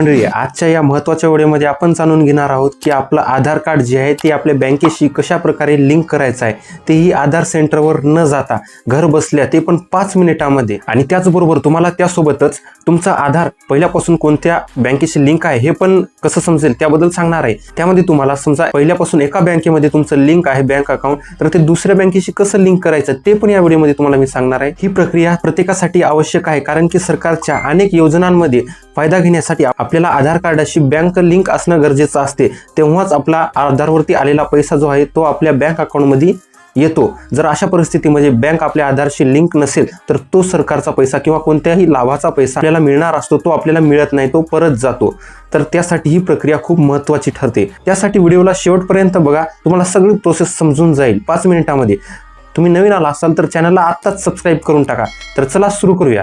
मंडळी आजच्या या महत्त्वाच्या वेळेमध्ये आपण जाणून घेणार आहोत की आपलं आधार कार्ड जे आहे ते आपल्या बँकेशी कशा प्रकारे लिंक करायचं आहे तेही आधार सेंटरवर न जाता घर बसल्या ते पण पाच मिनिटामध्ये. आणि त्याचबरोबर तुम्हाला त्यासोबतच तुमचा आधार पहिल्यापासून कोणत्या बँकेशी लिंक आहे हे पण कसं समजेल त्याबद्दल सांगणार आहे. त्यामध्ये तुम्हाला समजा पहिल्यापासून एका बँकेमध्ये तुमचं लिंक आहे बँक अकाउंट तर ते दुसऱ्या बँकेशी कसं लिंक करायचं ते पण या व्हिडिओमध्ये तुम्हाला मी सांगणार आहे. ही प्रक्रिया प्रत्येकासाठी आवश्यक आहे कारण की सरकारच्या अनेक योजनांमध्ये फायदा घेण्यासाठी आपल्याला आधार कार्डाशी बँक लिंक असणं गरजेचं असते. तेव्हाच आपला आधारवरती आलेला पैसा जो आहे तो आपल्या बँक अकाउंटमध्ये येतो. जर अशा परिस्थितीमध्ये बँक आपल्या आधारशी लिंक नसेल तर तो सरकारचा पैसा किंवा कोणत्याही लाभाचा पैसा आपल्याला मिळणार असतो तो आपल्याला मिळत नाही तो परत जातो. तर त्यासाठी ही प्रक्रिया खूप महत्त्वाची ठरते. त्यासाठी व्हिडिओला शेवटपर्यंत बघा तुम्हाला सगळी प्रोसेस समजून जाईल. पाच मिनिटामध्ये. तुम्ही नवीन आला असाल तर चॅनलला आत्ताच सबस्क्राईब करून टाका. तर चला सुरू करूया.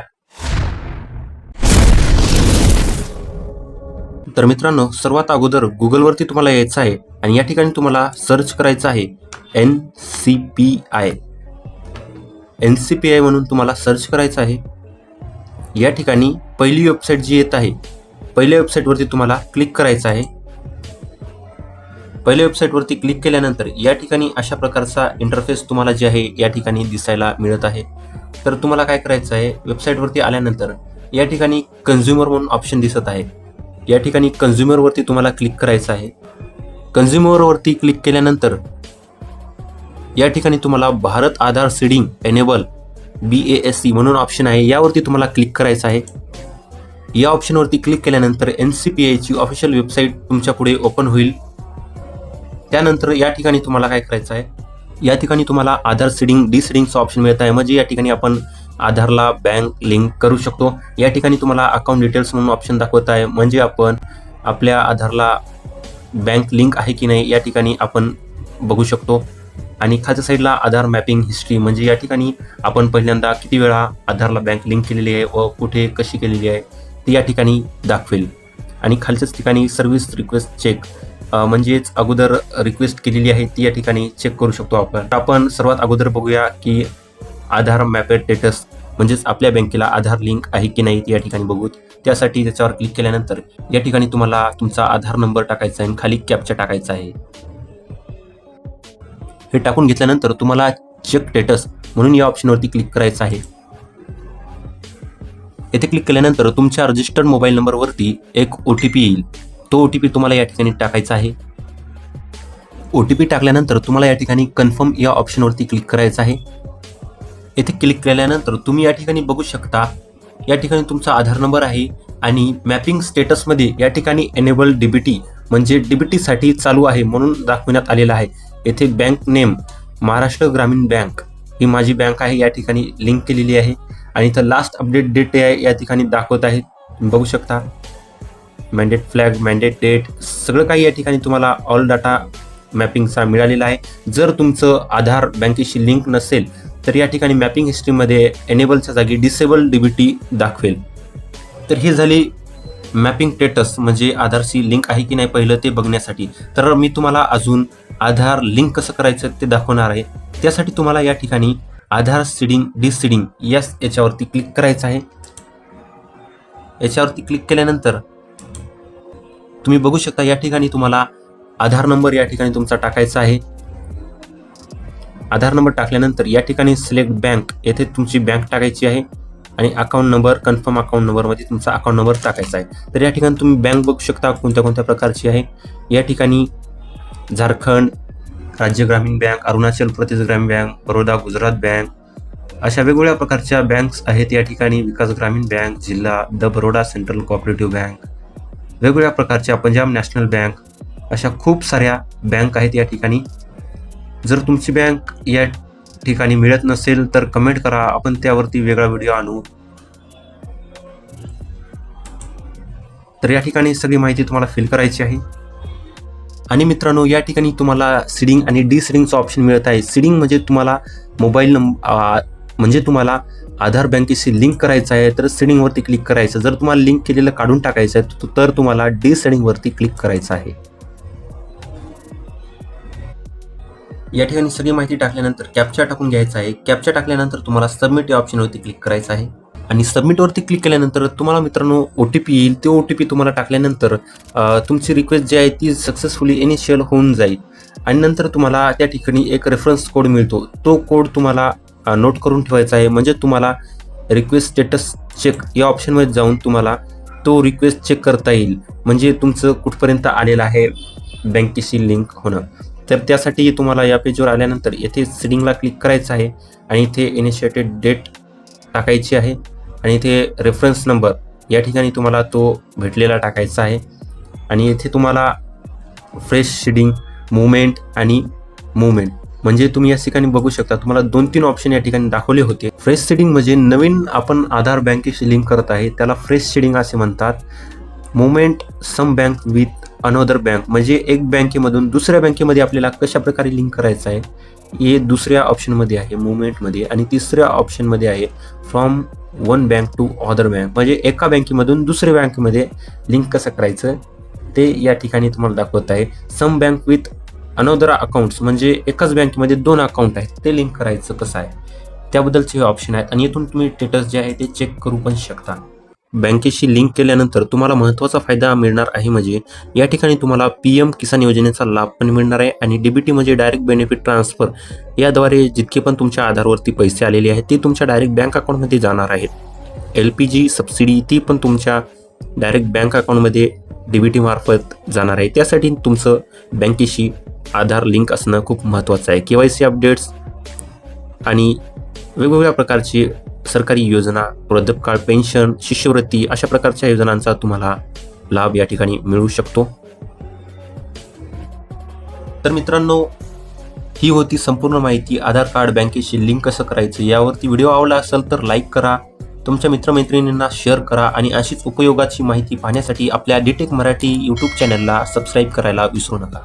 तर मित्रांनो सर्वात अगोदर गुगलवरती तुम्हाला यायचं आहे आणि या ठिकाणी तुम्हाला सर्च करायचं आहे N C P I. N C P I म्हणून तुम्हाला सर्च करायचं आहे. या ठिकाणी पहिली वेबसाईट जी येत आहे पहिल्या वेबसाईटवरती तुम्हाला क्लिक करायचं आहे. पहिल्या वेबसाईटवरती क्लिक केल्यानंतर या ठिकाणी अशा प्रकारचा इंटरफेस तुम्हाला जे आहे या ठिकाणी दिसायला मिळत आहे. तर तुम्हाला काय करायचं आहे वेबसाईटवरती आल्यानंतर या ठिकाणी कन्झ्युमर म्हणून ऑप्शन दिसत आहे. या ठिकाणी कन्झ्युमरवरती तुम्हाला क्लिक करायचं आहे. कन्झ्युमरवरती क्लिक केल्यानंतर या ठिकाणी तुम्हाला Bharat Aadhaar seeding enable B A S C म्हणून ऑप्शन आहे. यावरती तुम्हाला क्लिक करायचं आहे. या ऑप्शनवरती क्लिक केल्यानंतर एन सी पी आयची ऑफिशियल वेबसाईट तुमच्यापुढे ओपन होईल. त्यानंतर या ठिकाणी तुम्हाला काय करायचं आहे? या ठिकाणी तुम्हाला आधार सीडिंग डी सीडिंगचं ऑप्शन मिळत आहे. म्हणजे या ठिकाणी आपण आधारला बँक लिंक करू शकतो. या ठिकाणी तुम्हाला अकाउंट डिटेल्स म्हणून ऑप्शन दाखवत आहे. म्हणजे आपण आपल्या आधारला बँक लिंक आहे की नाही या ठिकाणी आपण बघू शकतो. आणि खालच्या साईडला आधार मॅपिंग हिस्ट्री म्हणजे या ठिकाणी आपण पहिल्यांदा किती वेळा आधारला बँक लिंक केलेली आहे व कुठे कशी केलेली आहे ती या ठिकाणी दाखवेल. आणि खालच्याच ठिकाणी सर्व्हिस रिक्वेस्ट चेक म्हणजेच अगोदर रिक्वेस्ट केलेली आहे ती या ठिकाणी चेक करू शकतो आपण. आपण सर्वात अगोदर बघूया की आधार मॅपेड स्टेटस म्हणजेच आपल्या बँकेला आधार लिंक आहे की नाही या ठिकाणी बघूत. त्यासाठी त्याच्यावर क्लिक केल्यानंतर या ठिकाणी तुम्हाला तुमचा आधार नंबर टाकायचा आहे आणि खाली कॅपचा टाकायचा आहे. हे टाकून घेतल्यानंतर तुम्हाला चेक स्टेटस म्हणून या ऑप्शनवरती क्लिक करायचं आहे. येथे क्लिक केल्यानंतर तुमच्या रजिस्टर्ड मोबाईल नंबरवरती एक ओ टी पी येईल. तो ओ टी पी तुम्हाला या ठिकाणी टाकायचा आहे. ओ टी पी टाकल्यानंतर तुम्हाला या ठिकाणी कन्फर्म या ऑप्शनवरती क्लिक करायचं आहे. येथे क्लिक केल्यानंतर तुम्ही या ठिकाणी बघू शकता या ठिकाणी तुमचा आधार नंबर आहे आणि मॅपिंग स्टेटसमध्ये या ठिकाणी एनेबल डीबीटी म्हणजे डीबीटीसाठी चालू आहे म्हणून दाखविण्यात आलेलं आहे. येथे बँक नेम महाराष्ट्र ग्रामीण बँक ही माझी बँक आहे या ठिकाणी लिंक केलेली आहे. आणि इथं लास्ट अपडेट डेट आहे या ठिकाणी दाखवत आहे. बघू शकता मॅन्डेट फ्लॅग मॅन्डेट डेट सगळं काही या ठिकाणी तुम्हाला ऑल डाटा मॅपिंगचा मिळालेला आहे. जर तुमचं आधार बँकेशी लिंक नसेल तर या ठिकाणी मॅपिंग हिस्ट्रीमध्ये एनेबलच्या जागी डिसेबल डीबीटी दाखवेल. तर ही झाली मॅपिंग स्टेटस म्हणजे आधारशी लिंक आहे की नाही पहिलं ते बघण्यासाठी. तर मी तुम्हाला अजून आधार लिंक कसं करायचं ते दाखवणार आहे. त्यासाठी तुम्हाला या ठिकाणी आधार सीडिंग डिसिडिंग यास याच्यावरती क्लिक करायचं आहे. याच्यावरती क्लिक केल्यानंतर तुम्ही बघू शकता या ठिकाणी तुम्हाला आधार नंबर या ठिकाणी तुमचा टाकायचा आहे. आधार नंबर टाकल्यानंतर या ठिकाणी सिलेक्ट बँक येथे तुमची बँक टाकायची आहे आणि अकाउंट नंबर कन्फर्म अकाउंट नंबरमध्ये तुमचा अकाउंट नंबर टाकायचा आहे. तर या ठिकाणी तुम्ही बँक बघू शकता कोणत्या कोणत्या प्रकारची आहे. या ठिकाणी झारखंड राज्य ग्रामीण बँक अरुणाचल प्रदेश ग्रामीण बँक बरोदा गुजरात बँक अशा वेगवेगळ्या प्रकारच्या बँक्स आहेत या ठिकाणी. विकास ग्रामीण बँक जिल्हा the Baroda central cooperative bank वेगवेगळ्या प्रकारच्या पंजाब नॅशनल बँक अशा खूप साऱ्या बँक आहेत या ठिकाणी. जर तुमची बँक या ठिकाणी मिळत नसेल तर कमेंट करा. आपण त्यावरती वेगळा व्हिडिओ आणू. तर या ठिकाणी सगळी माहिती तुम्हाला फिल करायची आहे. आणि मित्रांनो या ठिकाणी तुम्हाला सिडिंग आणि डी सिडिंगचं ऑप्शन मिळत आहे. सिडिंग म्हणजे तुम्हाला मोबाईल नंबर म्हणजे तुम्हाला आधार बँकेशी लिंक करायचं आहे तर सिडिंगवरती क्लिक करायचं. जर तुम्हाला लिंक केलेलं काढून टाकायचं आहे तर तुम्हाला डी सेडिंगवरती क्लिक करायचं आहे. या ठिकाणी सगळी माहिती टाकल्यानंतर कॅप्चा टाकून घ्यायचा आहे. कॅप्चा टाकल्यानंतर तुम्हाला सबमिट या ऑप्शनवरती क्लिक करायचं आहे. आणि सबमिटवरती क्लिक केल्यानंतर तुम्हाला मित्रांनो ओ टी पी येईल. तो ओ टी पी तुम्हाला टाकल्यानंतर तुमची रिक्वेस्ट जी आहे ती सक्सेसफुली इनिशियल होऊन जाईल. आणि नंतर तुम्हाला त्या ठिकाणी एक रेफरन्स कोड मिळतो. तो कोड तुम्हाला नोट करून ठेवायचा आहे. म्हणजे तुम्हाला रिक्वेस्ट स्टेटस चेक या ऑप्शनमध्ये जाऊन तुम्हाला तो रिक्वेस्ट चेक करता येईल. म्हणजे तुमचं कुठपर्यंत आलेलं आहे बँकेशी लिंक होणं. तर त्यासाठी तुम्हाला या पेजवर आल्यानंतर येथे सिडिंगला क्लिक करायचं आहे आणि इथे इनिशिएटेड डेट टाकायची आहे. आणि इथे रेफरन्स नंबर या ठिकाणी तुम्हाला तो भेटलेला टाकायचा आहे. आणि इथे तुम्हाला फ्रेश शेडिंग मुवमेंट आणि मुवमेंट म्हणजे तुम्ही या ठिकाणी बघू शकता तुम्हाला दोन तीन ऑप्शन या ठिकाणी दाखवले होते. फ्रेश शेडिंग म्हणजे नवीन आपण आधार बँकेशी लिंक करत आहे. त्याला फ्रेश शेडिंग असे म्हणतात. Movement same bank with another bank म्हणजे एक बँकेमधून दुसऱ्या बँकेमध्ये आपल्याला कशा प्रकारे लिंक करायचं आहे हे दुसऱ्या ऑप्शनमध्ये आहे मुवमेंटमध्ये आणि तिसऱ्या ऑप्शनमध्ये आहे from one bank to other bank म्हणजे एका बँकेमधून दुसऱ्या बँकेमध्ये लिंक कसं करायचं ते या ठिकाणी तुम्हाला दाखवत आहे. Same bank with another accounts म्हणजे एकाच बँकेमध्ये दोन अकाउंट आहेत ते लिंक करायचं कसं आहे त्याबद्दलचे हे ऑप्शन आहेत. आणि इथून तुम्ही स्टेटस जे आहे ते चेक करू पण शकता. बँकेशी लिंक केल्यानंतर तुम्हाला महत्त्वाचा फायदा मिळणार आहे म्हणजे या ठिकाणी तुम्हाला पी एम किसान योजनेचा लाभ पण मिळणार आहे आणि डीबीटी म्हणजे डायरेक्ट बेनिफिट ट्रान्सफर याद्वारे जितके पण तुमच्या आधारवरती पैसे आलेले आहेत ते तुमच्या डायरेक्ट बँक अकाउंटमध्ये जाणार आहेत. एल पी जी सबसिडी ती पण तुमच्या डायरेक्ट बँक अकाउंटमध्ये डीबीटी मार्फत जाणार आहे. त्यासाठी तुमचं बँकेशी आधार लिंक असणं खूप महत्त्वाचं आहे. के वाय सी अपडेट्स आणि वेगवेगळ्या प्रकारची सरकारी योजना वृद्धपकाळ पेन्शन शिष्यवृत्ती अशा प्रकारच्या योजनांचा तुम्हाला लाभ या ठिकाणी मिळू शकतो. तर मित्रांनो ही होती संपूर्ण माहिती. आधार कार्ड बँकेशी लिंक कसं करायचं यावरती व्हिडिओ आवडला असेल तर लाईक करा. तुमच्या मित्रमैत्रिणींना शेअर करा आणि अशीच उपयोगाची माहिती पाहण्यासाठी आपल्या डिटेक मराठी यूट्यूब चॅनलला सबस्क्राईब करायला विसरू नका.